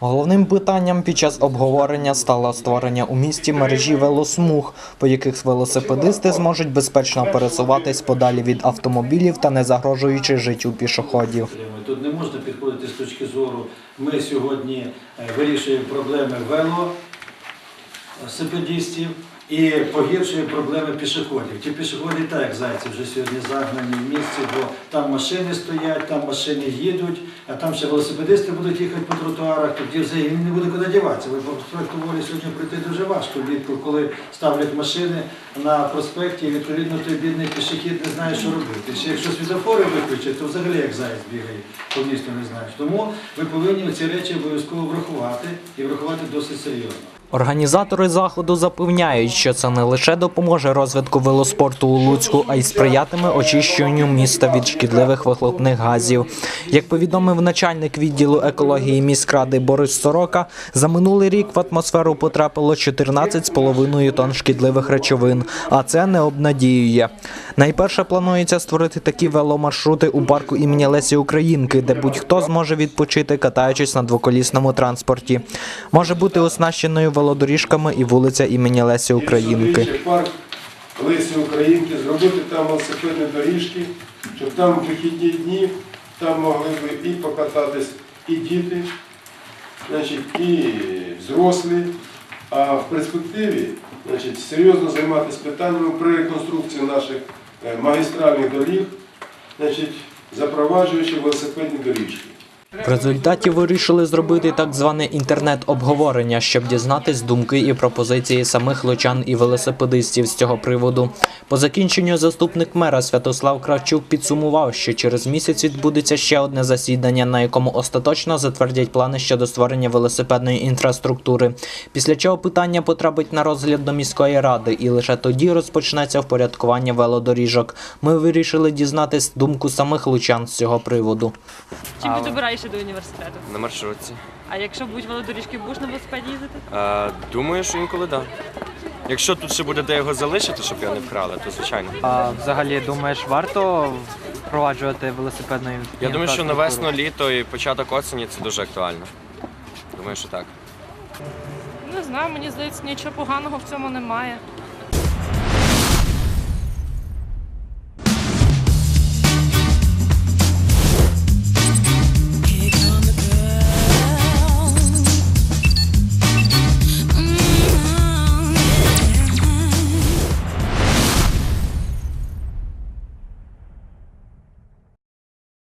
Головним питанням під час обговорення стало створення у місті мережі велосмуг, по яких велосипедисти зможуть безпечно пересуватись подалі від автомобілів та не загрожуючи життю пішоходів. Тут не можна підходити з точки зору. Ми сьогодні е, вирішуємо проблеми велосипедистів і погіршуємо проблеми пішоходів. Ті пішоходи так, як зайці, вже сьогодні загнані в місці, бо там машини стоять, там машини їдуть, а там ще велосипедисти будуть їхати по тротуарах, тоді вже їм не буде куди діватися. Ви проспекту волі сьогодні пройти дуже важко влітку, коли ставлять машини на проспекті, і відповідно той бідний пішохід не знає, що робити. Ще якщо світофори виключать, то взагалі як заяць бігає по місту не знаєш. Тому ви повинні ці речі обов'язково врахувати і врахувати досить серйозно. Організатори заходу запевняють, що це не лише допоможе розвитку велоспорту у Луцьку, а й сприятиме очищенню міста від шкідливих вихлопних газів. Як повідомив начальник відділу екології міськради Борис Сорока, за минулий рік в атмосферу потрапило 14,5 тонн шкідливих речовин, а це не обнадіює. Найперше планується створити такі веломаршрути у парку імені Лесі Українки, де будь-хто зможе відпочити, катаючись на двоколісному транспорті. Може бути оснащеною велодоріжками і вулиця імені Лесі Українки. Парк Лисі Українки, зробити там велосипедні доріжки, щоб там в вихідні дні там могли би і покататись і діти, значить, і взрослі. А в перспективі значить, серйозно займатися питаннями при реконструкції наших е, магістральних доріг, значить, запроваджуючи велосипедні доріжки. В результаті вирішили зробити так зване інтернет-обговорення, щоб дізнатись думки і пропозиції самих лучан і велосипедистів з цього приводу. По закінченню заступник мера Святослав Кравчук підсумував, що через місяць відбудеться ще одне засідання, на якому остаточно затвердять плани щодо створення велосипедної інфраструктури. Після чого питання потрапить на розгляд до міської ради, і лише тоді розпочнеться впорядкування велодоріжок. Ми вирішили дізнатись думку самих лучан з цього приводу. Чим ти добираєшся до університету? На маршрутці. А якщо будуть велодоріжки, будеш на велосипеді їздити? Е, думаю, що інколи да. Якщо тут ще буде де його залишити, щоб його не вкрали, то звичайно. А взагалі думаєш, варто впроваджувати велосипедну Я думаю, що на весну, літо і початок осені це дуже актуально. Думаю, що так. Не знаю, мені здається, нічого поганого в цьому немає.